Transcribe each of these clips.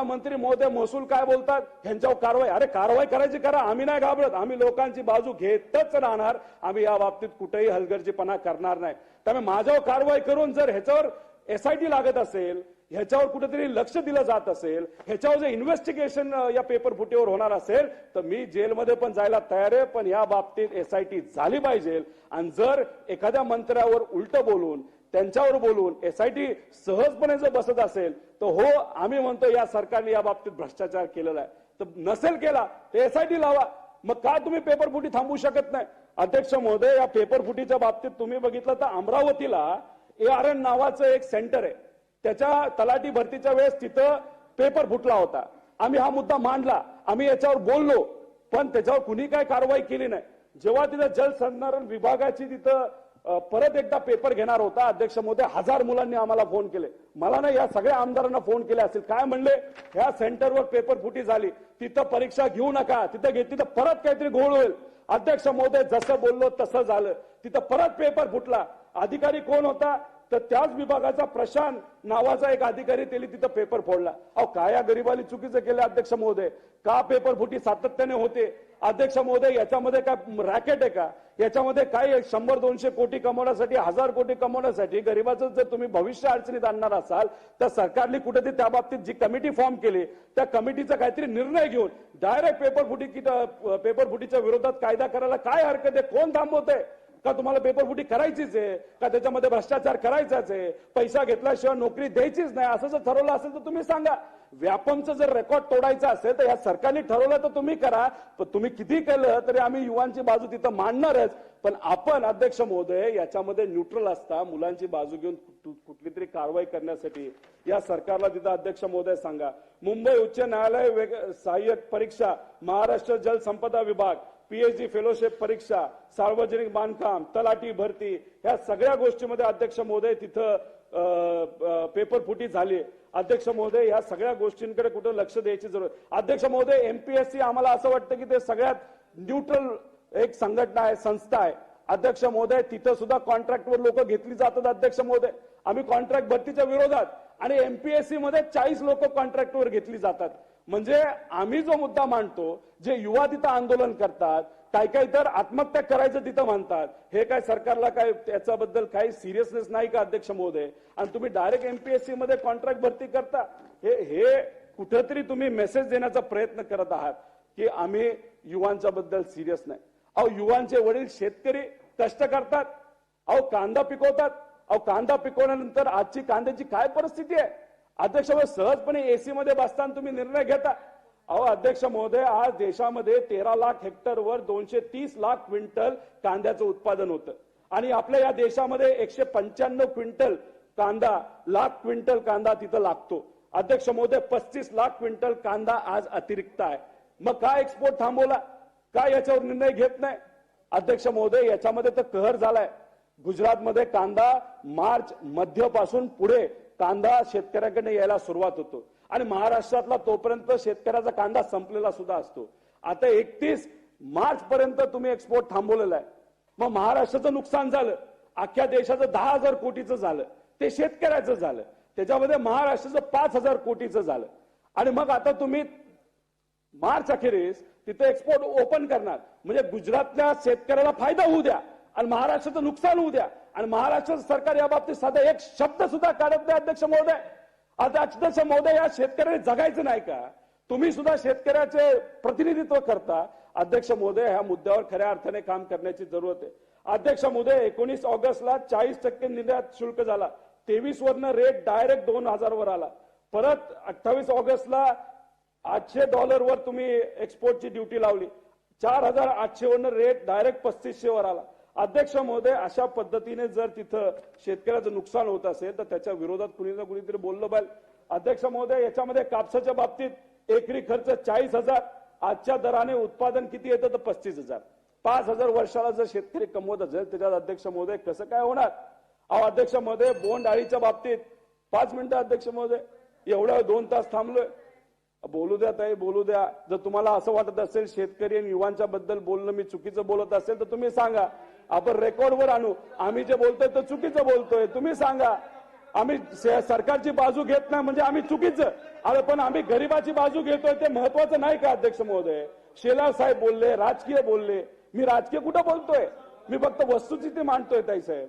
मंत्री महोदय महसूल काय बोलतात? ह्यांच्यावर कारवाई. अरे कारवाई करायची करा. आम्ही नाही घाबरत. आम्ही लोकांची बाजू घेतच राहणार. आम्ही या बाबतीत कुठेही हलगर्जीपणा करणार नाही. त्यामुळे माझ्यावर कारवाई करून जर ह्याच्यावर एसआयटी लागत असेल ह्याच्यावर कुठेतरी लक्ष दिलं जात असेल ह्याच्यावर जे इन्व्हेस्टिगेशन या पेपर फुटीवर होणार असेल तर मी जेलमध्ये पण जायला तयार आहे. पण या बाबतीत एसआयटी झाली पाहिजे. आणि जर एखाद्या मंत्र्यावर उलट बोलून त्यांच्यावर बोलून एसआयटी सहजपणे जर बसत असेल तर हो आम्ही म्हणतो या सरकारने या बाबतीत भ्रष्टाचार केलेला आहे. तर नसेल केला तर एसआयटी लावा. मग का तुम्ही पेपर फुटी थांबवू शकत नाही? अध्यक्ष महोदय या पेपर फुटीच्या बाबतीत तुम्ही बघितलं तर अमरावतीला ए आर एन नावाचं एक सेंटर आहे. त्याच्या तलाठी भरतीच्या वेळेस तिथं पेपर फुटला होता. आम्ही हा मुद्दा मांडला. आम्ही याच्यावर बोललो. पण त्याच्यावर कुणी काय कारवाई केली नाही. जेव्हा तिथं जलसंधारण विभागाची तिथं परत एकदा पेपर घेणार होता अध्यक्ष मोदी हजार मुलांनी आम्हाला फोन केले. मला ना या सगळ्या आमदारांना फोन केले असेल काय म्हणले? ह्या सेंटरवर पेपर फुटी झाली. तिथं परीक्षा घेऊ नका. तिथं घेतली तिथं परत काहीतरी घोळ होईल. अध्यक्ष महोदय जसं बोललो तसं झालं. तिथं परत पेपर फुटला. अधिकारी कोण होता? तर त्याच विभागाचा प्रशांत नावाचा एक अधिकारी त्याला तिथं पेपर फोडला. अहो काय या गरीबाली चुकीचं केलं अध्यक्ष महोदय? का पेपर फुटी सातत्याने होते? अध्यक्ष महोदय याच्यामध्ये काय रॅकेट आहे का? याच्यामध्ये काय शंभर दोनशे कोटी कमवण्यासाठी हजार कोटी कमवण्यासाठी गरीबाचं जर तुम्ही भविष्य अडचणीत आणणार असाल तर सरकारने कुठेतरी त्या बाबतीत जी कमिटी फॉर्म केली त्या कमिटीचा काहीतरी निर्णय घेऊन डायरेक्ट पेपर फुटी पेपर फुटीच्या विरोधात कायदा करायला काय हरकत आहे? कोण थांबवतंय? का तुम्हाला पेपर फुटी करायचीच आहे? का त्याच्यामध्ये भ्रष्टाचार करायचाच आहे? पैसा घेतल्याशिवाय नोकरी द्यायचीच नाही. असं जर ठरवलं असेल तर तुम्ही सांगा. व्यापमचं जर रेकॉर्ड तोडायचं असेल तर या सरकारने ठरवलं तर तुम्ही करा. पण तुम्ही किती केलं तरी आम्ही युवांची बाजू तिथं मांडणारच. पण आपण अध्यक्ष महोदय याच्यामध्ये न्यूट्रल असता. मुलांची बाजू घेऊन कुठली तरी कारवाई करण्यासाठी या सरकारला तिथं अध्यक्ष महोदय सांगा. मुंबई उच्च न्यायालय सहाय्यक परीक्षा महाराष्ट्र जलसंपदा विभाग. पीएचडी फेलोशिप परीक्षा सार्वजनिक बांधकाम तलाठी भरती ह्या सगळ्या गोष्टीमध्ये अध्यक्ष महोदय तिथं पेपर फुटी झाली. अध्यक्ष महोदय ह्या सगळ्या गोष्टींकडे कुठं लक्ष द्यायची जरूर. अध्यक्ष महोदय एमपीएससी आम्हाला असं वाटतं की ते सगळ्यात न्यूट्रल एक संघटना आहे संस्था आहे. अध्यक्ष महोदय तिथं सुद्धा कॉन्ट्रॅक्टवर लोक घेतली जातात अध्यक्ष महोदय. आम्ही कॉन्ट्रॅक्ट भरतीच्या विरोधात आणि एमपीएससी मध्ये चाळीस लोक कॉन्ट्रॅक्टवर घेतली जातात. म्हणजे आम्ही जो मुद्दा मांडतो जे युवा तिथं आंदोलन करतात काय काय तर आत्महत्या करायचं तिथं म्हणतात. हे काय सरकारला काय त्याच्याबद्दल काही सिरियसनेस नाही का अध्यक्ष महोदय? आणि तुम्ही डायरेक्ट एमपीएससी मध्ये कॉन्ट्रॅक्ट भरती करता. हे हे कुठेतरी तुम्ही मेसेज देण्याचा प्रयत्न करत आहात की आम्ही युवांच्या बद्दल सिरियस नाही. अहो युवांचे वडील शेतकरी कष्ट करतात. अहो कांदा पिकवतात. अहो कांदा पिकवल्यानंतर आजची कांद्याची काय परिस्थिती आहे? अध्यक्ष सहजपणे एसी मध्ये बसताना तुम्ही निर्णय घेता. अहो अध्यक्ष महोदय आज देशामध्ये तेरा लाख हेक्टरवर दोनशे तीस लाख क्विंटल कांद्याचं उत्पादन होतं. आणि आपल्या या देशामध्ये एकशे पंच्याण्णव क्विंटल कांदा लाख क्विंटल कांदा तिथं लागतो. अध्यक्ष महोदय पस्तीस लाख क्विंटल कांदा आज अतिरिक्त आहे. मग का एक्सपोर्ट थांबवला? का याच्यावर निर्णय घेत नाही? अध्यक्ष महोदय याच्यामध्ये तर कहर झालाय. गुजरातमध्ये कांदा मार्च मध्यपासून पुढे कांदा शेतकऱ्याकडे यायला सुरुवात होतो. आणि महाराष्ट्रातला तोपर्यंत शेतकऱ्याचा कांदा संपलेला सुद्धा असतो. आता एकतीस मार्च पर्यंत तुम्ही एक्सपोर्ट थांबवलेला आहे. मग महाराष्ट्राचं नुकसान झालं. अख्ख्या देशाचं दहा हजार कोटीचं झालं. ते शेतकऱ्याचं झालं. त्याच्यामध्ये महाराष्ट्राचं पाच हजार कोटीचं झालं. आणि मग आता तुम्ही मार्च अखेरीस तिथे एक्सपोर्ट ओपन करणार. म्हणजे गुजरातल्या शेतकऱ्याला फायदा होऊ द्या. आणि महाराष्ट्राचं नुकसान होऊ द्या. आणि महाराष्ट्र सरकार या बाबतीत साधा एक शब्द सुद्धा काढत नाही अध्यक्ष महोदय. आता अध्यक्ष महोदय या शेतकऱ्याने जगायचं नाही का? तुम्ही सुद्धा शेतकऱ्याचे प्रतिनिधित्व करता. अध्यक्ष महोदय ह्या मुद्द्यावर खऱ्या अर्थाने काम करण्याची जरूरत आहे. अध्यक्ष महोदय एकोणीस ऑगस्टला चाळीस टक्के निर्यात शुल्क झाला. तेवीस वरनं रेट डायरेक्ट दोन हजार वर आला. परत अठ्ठावीस ऑगस्टला आठशे डॉलरवर तुम्ही एक्सपोर्टची ड्युटी लावली. चार हजार आठशे वरनं रेट डायरेक्ट पस्तीसशे वर आला. अध्यक्ष महोदय अशा पद्धतीने जर तिथं शेतकऱ्याचं नुकसान होत असेल तर त्याच्या विरोधात कुणी ना कुणीतरी बोललं पाहिजे. अध्यक्ष महोदय याच्यामध्ये कापसाच्या बाबतीत एकरी खर्च चाळीस हजार आजच्या दराने उत्पादन किती येतं तर पस्तीस हजार. पाच हजार वर्षाला जर शेतकरी कमवत असेल त्याच्यात अध्यक्ष महोदय कसं काय होणार? अहो अध्यक्ष महोदय बोंड अळीच्या बाबतीत पाच मिनिटं अध्यक्ष महोदय एवढ्या दोन तास थांबलोय. बोलू द्या ताई बोलू द्या. जर तुम्हाला असं वाटत असेल शेतकरी आणि युवांच्या बद्दल बोलणं मी चुकीचं बोलत असेल तर तुम्ही सांगा. आपण रेकॉर्डवर आणू. आम्ही जे बोलतोय तर चुकीचं बोलतोय. तुम्ही सांगा. आम्ही सरकारची बाजू घेत नाही म्हणजे आम्ही चुकीचं. अरे पण आम्ही गरिबाची बाजू घेतोय ते महत्वाचं नाही का अध्यक्ष महोदय? शेलार साहेब बोलले राजकीय बोलले. मी राजकीय कुठं बोलतोय? मी फक्त वस्तुस्थिती मांडतोय ताई साहेब.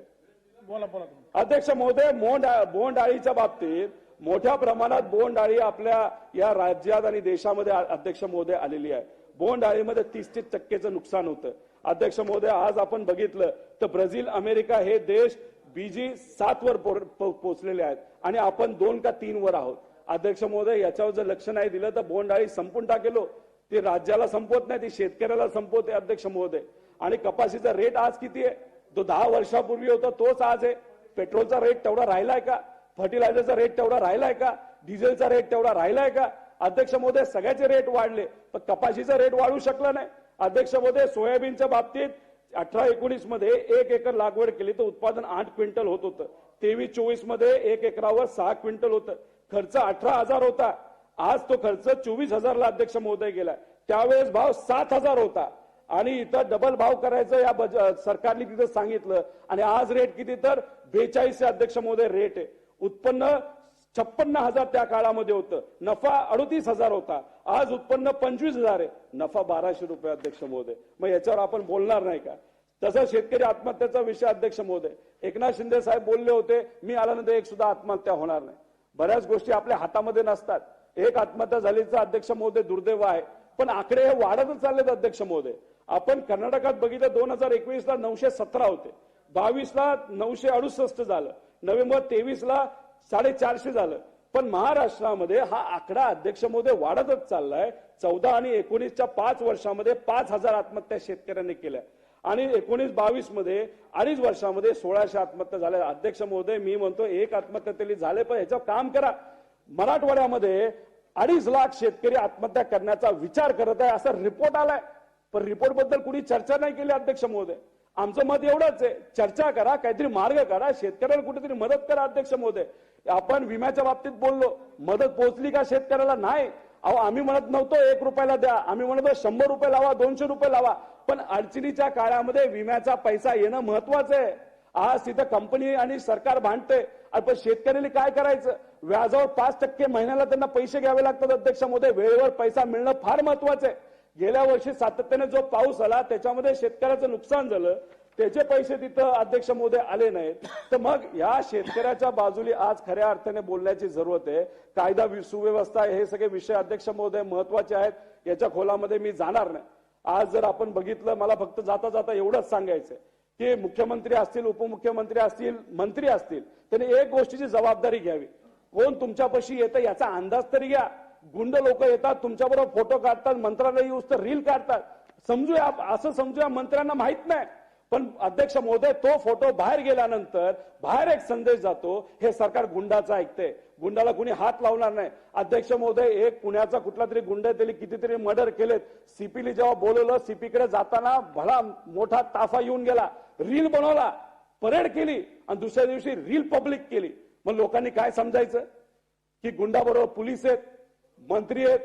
बोला बोला अध्यक्ष महोदय बोंड बोंडआळीच्या बाबतीत मोठ्या प्रमाणात बोंडआळी आपल्या या राज्यात आणि देशामध्ये अध्यक्ष महोदय आलेली आहे. बोंडआळीमध्ये तीस तीस टक्केचं नुकसान होतं. अध्यक्ष महोदय आज आपण बघितलं तर ब्राझील अमेरिका हे देश बीजी सात वर पोहोचलेले आहेत आणि आपण दोन का तीन वर आहोत. अध्यक्ष महोदय याच्यावर जर लक्ष नाही दिलं तर बोंडाळी संपून टाकेलो हो. ती राज्याला संपवत नाही ती शेतकऱ्याला संपवते अध्यक्ष महोदय. आणि कपाशीचा रेट आज किती आहे? तो दहा वर्षापूर्वी होता तोच आज आहे. पेट्रोलचा रेट तेवढा राहिलाय का? फर्टिलायझरचा रेट तेवढा राहिलाय का? डिझेलचा रेट तेवढा राहिलाय का? अध्यक्ष महोदय सगळ्याचे रेट वाढले पण कपाशीचा रेट वाढू शकला नाही. अध्यक्ष महोदय सोयाबीनच्या बाबतीत अठरा एकोणीसमध्ये एक एकर लागवड केली तर उत्पादन आठ क्विंटल होत होतं. तेवीस चोवीसमध्ये एक एकरावर सहा क्विंटल होतं. खर्च अठरा हजार होता. आज तो खर्च चोवीस हजारला अध्यक्ष महोदय गेला त्यावेळेस भाव सात हजार होता. आणि इथं डबल भाव करायचं या बज- सरकारने तिथं सांगितलं. आणि आज रेट किती? तर बेचाळीसशे अध्यक्ष महोदय रेट आहे. उत्पन्न छप्पन्न हजार त्या काळामध्ये होतं. नफा अडतीस हजार होता. आज उत्पन्न पंचवीस हजार आहे. नफा बाराशे रुपये अध्यक्ष महोदय. मग याच्यावर आपण बोलणार नाही का? तसा शेतकरी आत्महत्याचा विषय अध्यक्ष महोदय. एकनाथ शिंदे साहेब बोलले होते मी आल्यानंतर एक सुद्धा आत्महत्या होणार नाही. बऱ्याच गोष्टी आपल्या हातामध्ये नसतात. एक आत्महत्या झालीचं अध्यक्ष महोदय दुर्दैव आहे. पण आकडे हे वाढतच चाललेत अध्यक्ष महोदय. आपण कर्नाटकात बघितलं दोन हजार एकवीस ला नऊशे सतरा होते. बावीस ला नऊशे अडुसष्ट झालं. नोव्हेंबर तेवीस ला साडेचारशे झालं. पण महाराष्ट्रामध्ये हा आकडा अध्यक्ष महोदय वाढतच चाललाय. चौदा आणि एकोणीसच्या पाच वर्षामध्ये पाच हजार आत्महत्या शेतकऱ्यांनी केल्या. आणि एकोणीस बावीसमध्ये अडीच वर्षामध्ये सोळाशे आत्महत्या झाल्या. अध्यक्ष महोदय मी म्हणतो एक आत्महत्या तरी झाले पण ह्याच्यावर काम करा. मराठवाड्यामध्ये अडीच लाख शेतकरी आत्महत्या करण्याचा विचार करत आहे असा रिपोर्ट आलाय. पण रिपोर्टबद्दल कुणी चर्चा नाही केली अध्यक्ष महोदय. आमचं मत एवढंच आहे. चर्चा करा काहीतरी मार्ग करा. शेतकऱ्याला कुठेतरी मदत करा अध्यक्ष महोदय. आपण विम्याच्या बाबतीत बोललो मदत पोहोचली का शेतकऱ्याला? नाही. अहो आम्ही म्हणत नव्हतो एक रुपयाला द्या. आम्ही म्हणत शंभर रुपये लावा दोनशे रुपये लावा. पण अडचणीच्या काळामध्ये विम्याचा पैसा येणं महत्वाचं आहे. आज तिथं कंपनी आणि सरकार भांडते अरे पण शेतकऱ्यांनी काय करायचं? व्याजावर पाच टक्के महिन्याला त्यांना पैसे घ्यावे लागतात अध्यक्ष महोदय. वेळेवर पैसा मिळणं फार महत्वाचं आहे. गेल्या वर्षी सातत्याने जो पाऊस आला त्याच्यामध्ये शेतकऱ्याचं नुकसान झालं. त्याचे पैसे तिथं अध्यक्ष महोदय आले नाहीत तर मग या शेतकऱ्याच्या बाजूली आज खऱ्या अर्थाने बोलण्याची जरूरत आहे. कायदा सुव्यवस्था हे सगळे विषय अध्यक्ष महोदय महत्त्वाचे आहेत याच्या खोलामध्ये मी जाणार नाही. आज जर आपण बघितलं मला फक्त जाता जाता एवढंच सांगायचंय की मुख्यमंत्री असतील उपमुख्यमंत्री असतील मंत्री असतील त्यांनी एक गोष्टीची जबाबदारी घ्यावी. कोण तुमच्यापाशी येतं याचा अंदाज तरी घ्या. गुंड लोक येतात तुमच्याबरोबर फोटो काढतात मंत्रालय येऊस तर रील काढतात. समजूया असं समजूया मंत्र्यांना माहीत नाही. पण अध्यक्ष महोदय तो फोटो बाहेर गेल्यानंतर बाहेर एक संदेश जातो हे सरकार गुंडाचा ऐकते गुंडाला कुणी हात लावणार नाही. अध्यक्ष महोदय एक पुण्याचा कुठला तरी गुंड त्यांनी कितीतरी मर्डर केलेत. सीपीली जेव्हा बोलवलं सीपीकडे जाताना भला मोठा ताफा येऊन गेला. रील बनवला परेड केली आणि दुसऱ्या दिवशी रील पब्लिक केली. मग लोकांनी काय समजायचं? की गुंडाबरोबर पोलीस आहेत मंत्री आहेत.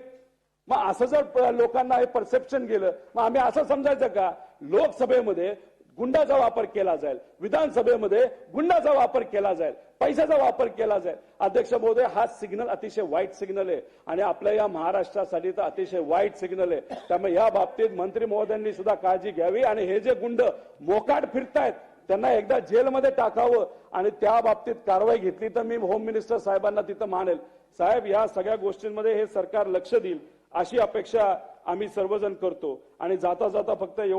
मग असं जर लोकांना हे परसेप्शन गेलं मग आम्ही असं समजायचं का? लोकसभेमध्ये गुंडाचा वापर केला जाईल. विधानसभेमध्ये गुंडाचा वापर केला जाईल. पैशाचा वापर केला जाईल. अध्यक्ष महोदय हा सिग्नल अतिशय वाईट सिग्नल आहे. आणि आपल्या या महाराष्ट्रासाठी तर अतिशय वाईट सिग्नल आहे. त्यामुळे या बाबतीत मंत्री महोदयांनी सुद्धा काळजी घ्यावी. आणि हे जे गुंड मोकाट फिरतायत त्यांना एकदा जेलमध्ये टाकावं. आणि त्या बाबतीत कारवाई घेतली तर मी होम मिनिस्टर साहेबांना तिथं मानेल. साहेब या सगळ्या गोष्टींमध्ये हे सरकार लक्ष देईल. अशी अपेक्षा आम्ही सर्वजण करतो. आणि जाता जाता फक्त एवढं